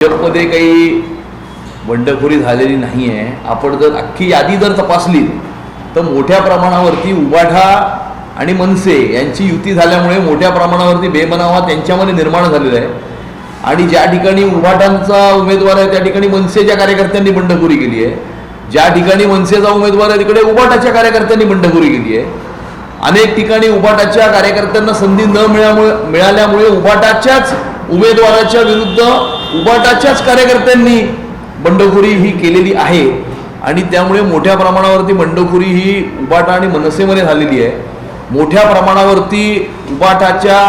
भाजपमध्ये काही बंडखोरी झालेली नाही आहे आपण जर अख्खी यादी जर तपासली तर मोठ्या प्रमाणावरती उबाठा आणि मनसे यांची युती झाल्यामुळे मोठ्या प्रमाणावरती बेबनावा त्यांच्यामध्ये निर्माण झालेला आहे. आणि ज्या ठिकाणी उभाटांचा उमेदवार आहे त्या ठिकाणी मनसेच्या कार्यकर्त्यांनी बंडखोरी केली आहे. ज्या ठिकाणी मनसेचा उमेदवार आहे तिकडे उबाटाच्या कार्यकर्त्यांनी बंडखोरी केली आहे. अनेक ठिकाणी उबाटाच्या कार्यकर्त्यांना संधी न मिळामुळे मिळाल्यामुळे उबाटाच्याच उमेदवाराच्या विरुद्ध उबाटाच्याच कार्यकर्त्यांनी बंडखोरी ही केलेली आहे आणि त्यामुळे मोठ्या प्रमाणावरती बंडखोरी ही उबाटा आणि मनसेमध्ये झालेली आहे. मोठ्या प्रमाणावरती उबाटाच्या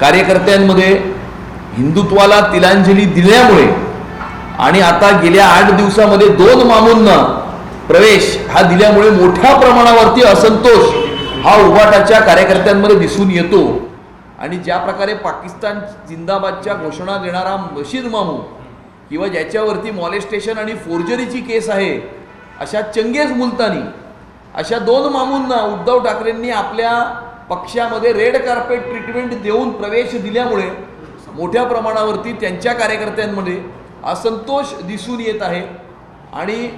कार्यकर्त्यांमध्ये हिंदुत्वाला तिलांजली दिल्यामुळे आणि आता गेल्या आठ दिवसामध्ये दोन मामूंना प्रवेश हा दिल्यामुळे मोठ्या प्रमाणावरती असंतोष हा उबाटाच्या कार्यकर्त्यांमध्ये दिसून येतो. आणि ज्या प्रकारे पाकिस्तान जिंदाबादच्या घोषणा देणारा मशीद मामू किंवा ज्याच्यावरती मॉलेस्टेशन आणि फोर्जरीची केस आहे अशा चंगेज मुलतानी अशा दोन मामूंना उद्धव ठाकरेंनी आपल्या पक्षामध्ये रेड कार्पेट ट्रीटमेंट देऊन प्रवेश दिल्यामुळे मोठ्या प्रमाणावरती त्यांच्या कार्यकर्त्यांमध्ये असंतोष दिसून येत आहे. आणि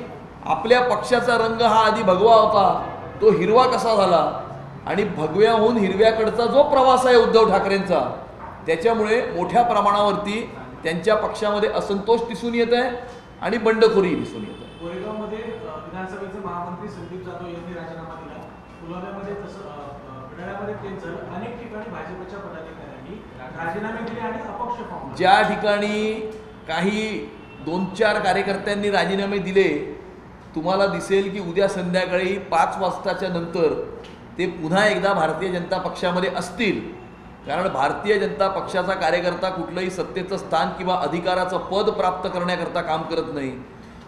आपल्या पक्षाचा रंग हा आधी भगवा होता तो हिरवा कसा झाला आणि भगव्याहून हिरव्याकडचा जो प्रवास आहे उद्धव ठाकरेंचा त्याच्यामुळे मोठ्या प्रमाणावरती त्यांच्या पक्षामध्ये असंतोष दिसून येत आहे आणि बंडखोरी दिसून येत आहे कोरेगावमध्ये विधानसभेचे महामंत्री संदीप जाधव यांनी राजीनामा दिला तसं तेच झालं अनेक ठिकाणी भाजपच्या पदाधिकाऱ्यांनी राजीनामे दिले आणि अपक्ष फॉर्म. ज्या ठिकाणी काही दोन चार कार्यकर्त्यांनी राजीनामे दिले तुम्हाला दिसेल की उद्या संध्याकाळी पाच वाजताच्या नंतर ते पुन्हा एकदा भारतीय जनता पक्षामध्ये असतील. कारण भारतीय जनता पक्षाचा कार्यकर्ता कुठलंही सत्तेचं स्थान किंवा अधिकाराचं पद प्राप्त करण्याकरता काम करत नाही.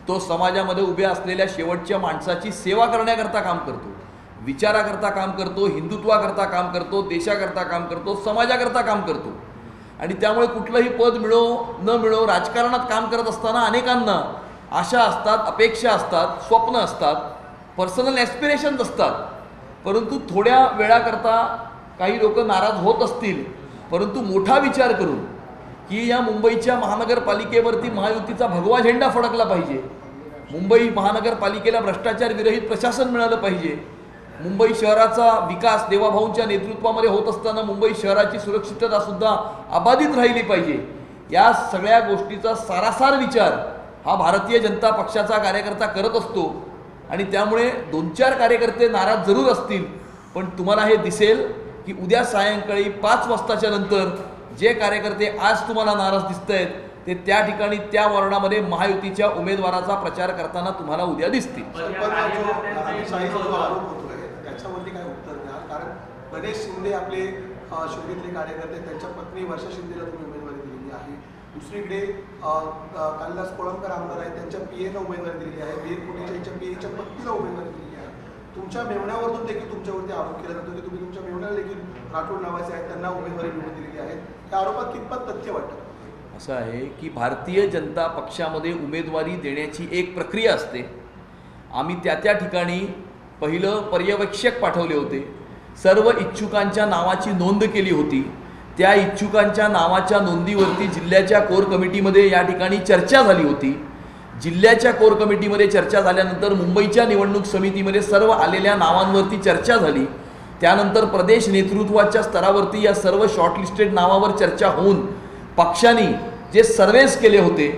तो समाजामध्ये उभ्या असलेल्या शेवटच्या माणसाची सेवा करण्याकरता काम करतो. विचाराकरता काम करतो हिंदुत्वाकरता काम करतो देशाकरता काम करतो समाजाकरता काम करतो. आणि त्यामुळे कुठलंही पद मिळो न मिळो राजकारणात काम करत असताना अनेकांना आशा असतात अपेक्षा असतात स्वप्न असतात पर्सनल ॲस्पिरेशन्स असतात. परंतु थोड्या वेळाकरता काही लोक नाराज होत असतील. परंतु मोठा विचार करून की या मुंबईच्या महानगरपालिकेवरती महायुतीचा भगवा झेंडा फडकला पाहिजे. मुंबई महानगरपालिकेला भ्रष्टाचार विरहित प्रशासन मिळालं पाहिजे. मुंबई शहराचा विकास देवाभाऊंच्या नेतृत्वामध्ये होत असताना मुंबई शहराची सुरक्षितता सुद्धा अबाधित राहिली पाहिजे. या सगळ्या गोष्टीचा सारासार विचार हा भारतीय जनता पक्षाचा कार्यकर्ता करत असतो. आणि त्यामुळे दोन चार कार्यकर्ते नाराज जरूर असतील. पण तुम्हाला हे दिसेल की उद्या सायंकाळी पाच वाजताच्या नंतर जे कार्यकर्ते आज तुम्हाला नाराज दिसत आहेत ते त्या ठिकाणी त्या वर्णामध्ये महायुतीच्या उमेदवाराचा प्रचार करताना तुम्हाला उद्या दिसतील. गणेश शिंदे आपले अ, शिवनेतले कार्यकर्ते त्यांच्या पत्नी वर्षा शिंदेला तुम्ही उमेदवारी दिलेली आहे. दुसरीकडे कालिदास कोळंबकर आमदार आहेत त्यांच्या पी एनं उमेदवारी दिलेली आहे. वीर कुटेच्या यांच्या पी एच्या पत्नीला उमेदवारी दिलेली आहे. तुमच्या मेवण्यावरून देखील तुमच्यावरती आरोप केला जातो की तुम्ही तुमच्या मेवण्याला देखील राठोड नावाचे आहेत त्यांना उमेदवारी मिळवून दिलेली आहे. त्या आरोपात कितपत तथ्य वाटतं? असं आहे की भारतीय जनता पक्षामध्ये उमेदवारी देण्याची एक प्रक्रिया असते. आम्ही त्या त्या ठिकाणी पहिलं पर्यवेक्षक पाठवले होते. सर्व इच्छुकांच्या नावाची नोंद केली होती. त्या इच्छुकांच्या नावाच्या नोंदीवरती जिल्ह्याच्या कोर कमिटीमध्ये या ठिकाणी चर्चा झाली होती. जिल्ह्याच्या कोर कमिटीमध्ये चर्चा झाल्यानंतर मुंबईच्या निवडणूक समितीमध्ये सर्व आलेल्या नावांवरती चर्चा झाली. त्यानंतर प्रदेश नेतृत्वाच्या स्तरावरती या सर्व शॉर्टलिस्टेड नावावर चर्चा होऊन पक्षांनी जे सर्वेस केले होते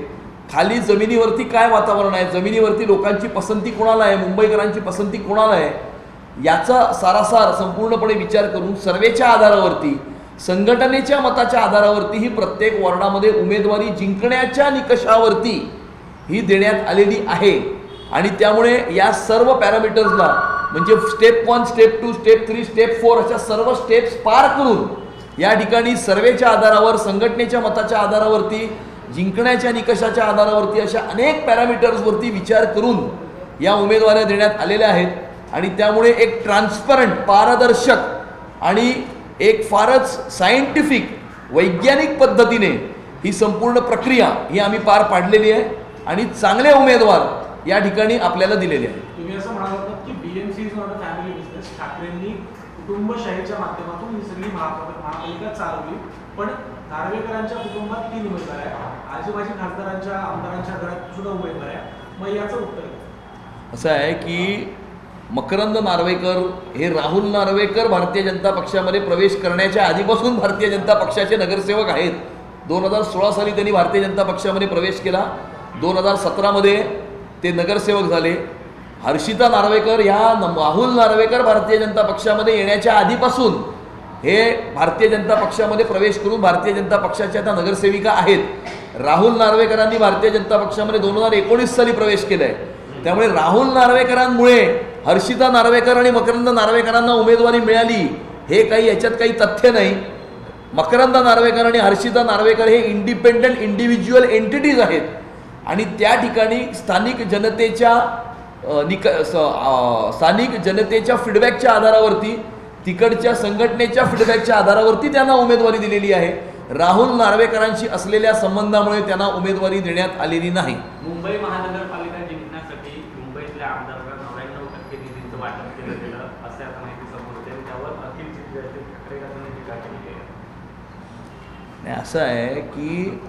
खाली जमिनीवरती काय वातावरण आहे जमिनीवरती लोकांची पसंती कोणाला आहे मुंबईकरांची पसंती कोणाला आहे याचा सारासार संपूर्णपणे विचार करून सर्वेच्या आधारावरती संघटनेच्या मताच्या आधारावरती ही प्रत्येक वॉर्डामध्ये उमेदवारी जिंकण्याच्या निकषावरती ही देण्यात आलेली आहे. आणि त्यामुळे या सर्व पॅरामीटर्सला म्हणजे step one step two step three step four अशा सर्व स्टेप्स पार करून या ठिकाणी सर्वेच्या आधारावर संघटनेच्या मताच्या आधारावरती जिंकण्याच्या निकषाच्या आधारावरती अशा अनेक पॅरामीटर्सवरती विचार करून या उमेदवाऱ्या देण्यात आलेल्या आहेत. आणि त्यामुळे एक ट्रान्सपरंट पारदर्शक आणि एक फारच सायंटिफिक वैज्ञानिक पद्धतीने ही संपूर्ण प्रक्रिया ही आम्ही पार पाडलेली आहे आणि चांगले उमेदवार या ठिकाणी आपल्याला दिलेले आहेत. तुम्ही असं म्हणाल की BMC is not a family business ठाकरेंनी कुटुंबशाहीच्या माध्यमातून ही सगळी महापालिका महापालिका चालवली. पण नार्वेकरांच्या कुटुंबात तीन उमेदवार आहे आजूबाजी खासदारांच्या आमदारांच्या घरात सुद्धा उमेदवार आहे मग याचं उत्तर? असं आहे की मकरंद नार्वेकर हे राहुल नार्वेकर भारतीय जनता पक्षामध्ये प्रवेश करण्याच्या आधीपासून भारतीय जनता पक्षाचे नगरसेवक आहेत. दोन हजार सोळा साली त्यांनी भारतीय जनता पक्षामध्ये प्रवेश केला. दोन हजार सतरामध्ये ते नगरसेवक झाले. हर्षिता नार्वेकर ह्या राहुल नार्वेकर भारतीय जनता पक्षामध्ये येण्याच्या आधीपासून हे भारतीय जनता पक्षामध्ये प्रवेश करून भारतीय जनता पक्षाच्या आता नगरसेविका आहेत. राहुल नार्वेकरांनी भारतीय जनता पक्षामध्ये दोन हजार एकोणीस साली प्रवेश केला आहे त्यामुळे राहुल नार्वेकरांमुळे हर्षिता नार्वेकर आणि मकरंद नार्वेकरांना उमेदवारी मिळाली. हे काही याच्यात काही तथ्य नाही. मकरंद नार्वेकर आणि हर्षिता नार्वेकर हे इंडिपेंडंट इंडिव्हिज्युअल एंटिटीज आहेत. आणि त्या ठिकाणी स्थानिक जनतेच्या निक स्थानिक जनतेच्या फीडबॅकच्या आधारावरती तिकडच्या संघटनेच्या फीडबॅकच्या आधारावरती त्यांना उमेदवारी दिलेली आहे. राहुल नार्वेकरांशी असलेल्या संबंधामुळे त्यांना उमेदवारी देण्यात आलेली नाही. मुंबई महानगरपालिका जिंकण्यासाठी मुंबईतल्या आमदारांना नव्याण्णव टक्के निधीचं वाटप केलं गेलं असे आता माहिती समोर येते आणि त्यावर अखिल चित्रतील ठाकरे गटाने टीका केली आहे नाही असं आहे की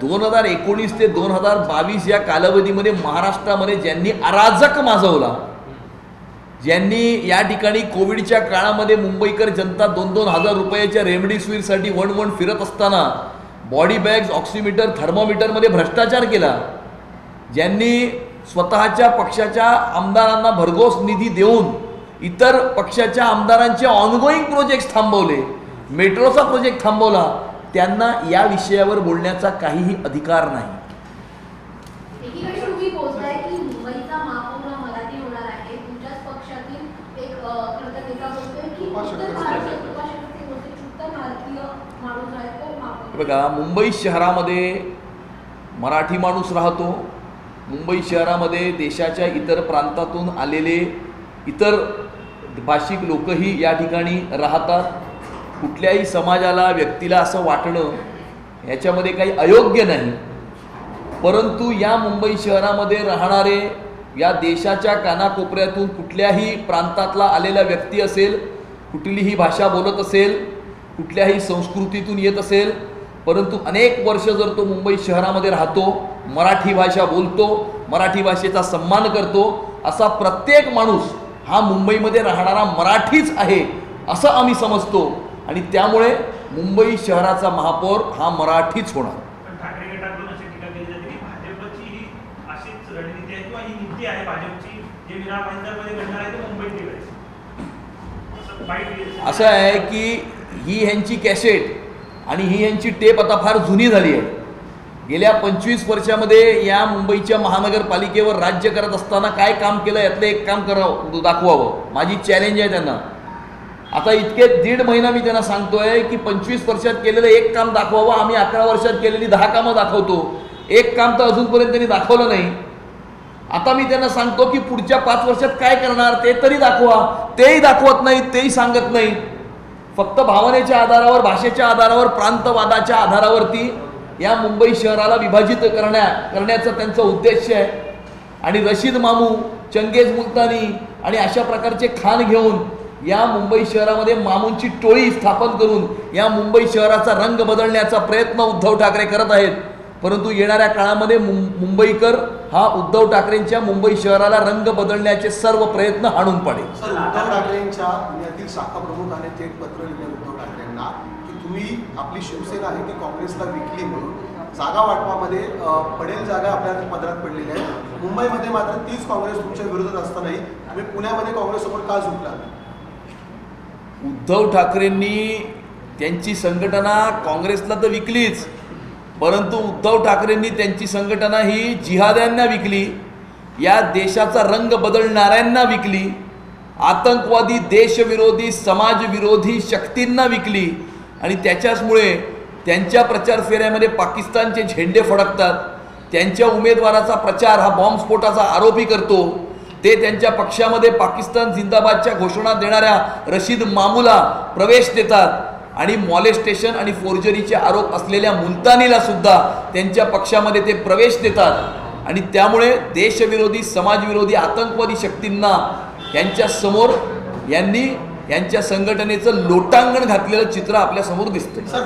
दोन हजार एकोणीस ते दोन हजार बावीस या कालावधीमध्ये महाराष्ट्रामध्ये ज्यांनी अराजक माजवला ज्यांनी या ठिकाणी कोविडच्या काळामध्ये मुंबईकर जनता दोन दोन हजार रुपयाच्या रेमडेसिवीरसाठी वन वन फिरत असताना बॉडी बॅग्स ऑक्सिमीटर थर्मोमीटरमध्ये भ्रष्टाचार केला ज्यांनी स्वतःच्या पक्षाच्या आमदारांना भरघोस निधी देऊन इतर पक्षाच्या आमदारांचे ऑनगोईंग प्रोजेक्ट थांबवले मेट्रोचा प्रोजेक्ट थांबवला त्यांना या विषयावर बोलण्याचा काहीही अधिकार नाही. बघा मुंबई शहरामध्ये मराठी माणूस राहतो. मुंबई शहरामध्ये देशाच्या इतर प्रांतातून आलेले इतर भाषिक लोकही या ठिकाणी राहतात. कुठल्याही समाजाला व्यक्तीला असं वाटणं याच्यामध्ये काही अयोग्य नाही. परंतु या मुंबई शहरामध्ये राहणारे या देशाच्या कानाकोपऱ्यातून कुठल्याही प्रांतातला आलेला व्यक्ती असेल कुठलीही भाषा बोलत असेल कुठल्याही संस्कृतीतून येत असेल परंतु अनेक वर्ष जर तो मुंबई शहरामध्ये राहतो मराठी भाषा बोलतो मराठी भाषेचा सन्मान करतो असा प्रत्येक माणूस हा मुंबईमध्ये राहणारा मराठीच आहे असं आम्ही समजतो. आणि त्यामुळे मुंबई शहराचा महापौर हा मराठीच होणार. असं आहे की ही ह्यांची कॅसेट आणि ही ह्यांची टेप आता फार जुनी झाली आहे. गेल्या पंचवीस वर्षामध्ये या मुंबईच्या महानगरपालिकेवर राज्य करत असताना काय काम केलं यातलं एक काम करावं दाखवावं. माझी चॅलेंज आहे त्यांना. आता इतके दीड महिना मी त्यांना सांगतोय की पंचवीस वर्षात केलेलं एक काम दाखवावं आम्ही अकरा वर्षात केलेली दहा कामं दाखवतो. एक काम तर अजूनपर्यंत त्यांनी दाखवलं नाही. आता मी त्यांना सांगतो की पुढच्या पाच वर्षात काय करणार ते तरी दाखवा. तेही दाखवत नाही तेही सांगत नाही. फक्त भावनेच्या आधारावर भाषेच्या आधारावर प्रांतवादाच्या आधारावरती या मुंबई शहराला विभाजित करण्या करण्याचा त्यांचा उद्देश आहे. आणि रशीद मामू चंगेज मुलतानी आणि अशा प्रकारचे खान घेऊन या मुंबई शहरामध्ये मामूंची टोळी स्थापन करून या मुंबई शहराचा रंग बदलण्याचा प्रयत्न उद्धव ठाकरे करत आहेत. परंतु येणाऱ्या काळामध्ये मुंबईकर हा उद्धव ठाकरेंच्या मुंबई शहराला रंग बदलण्याचे सर्व प्रयत्न हाणून पाडेल. उद्धव ठाकरेंच्या पुण्यातील शाखा प्रमुखाने थेट पत्र लिहिले उद्धव ठाकरेंना की तुम्ही आपली शिवसेना आहे ती काँग्रेसला विकली म्हणून जागा वाटपामध्ये पडेल जागा आपल्या पदरात पडलेल्या आहेत मुंबईमध्ये मात्र तीच काँग्रेस तुमच्या विरोधात असतानाही तुम्ही पुण्यामध्ये काँग्रेससमोर का झुकला उद्धव ठाकरेंनी त्यांची संघटना काँग्रेसला तर विकलीच परंतु उद्धव ठाकरेंनी त्यांची संघटना ही जिहाद्यांना विकली या देशाचा रंग बदलणाऱ्यांना विकली आतंकवादी देशविरोधी समाजविरोधी शक्तींना विकली आणि त्याच्याचमुळे त्यांच्या प्रचार फेऱ्यामध्ये पाकिस्तानचे झेंडे फडकतात त्यांच्या उमेदवाराचा प्रचार हा बॉम्बस्फोटाचा आरोपी करतो ते त्यांच्या पक्षामध्ये पाकिस्तान जिंदाबादच्या घोषणा देणाऱ्या रशीद मामूला प्रवेश देतात. आणि मॉलेस्टेशन आणि फोर्जरीचे आरोप असलेल्या मुलतानीला सुद्धा त्यांच्या पक्षामध्ये ते प्रवेश देतात. आणि त्यामुळे देशविरोधी समाजविरोधी आतंकवादी शक्तींना यांच्या समोर यांनी यांच्या संघटनेचं लोटांगण घातलेलं चित्र आपल्यासमोर दिसतं दिसतंय.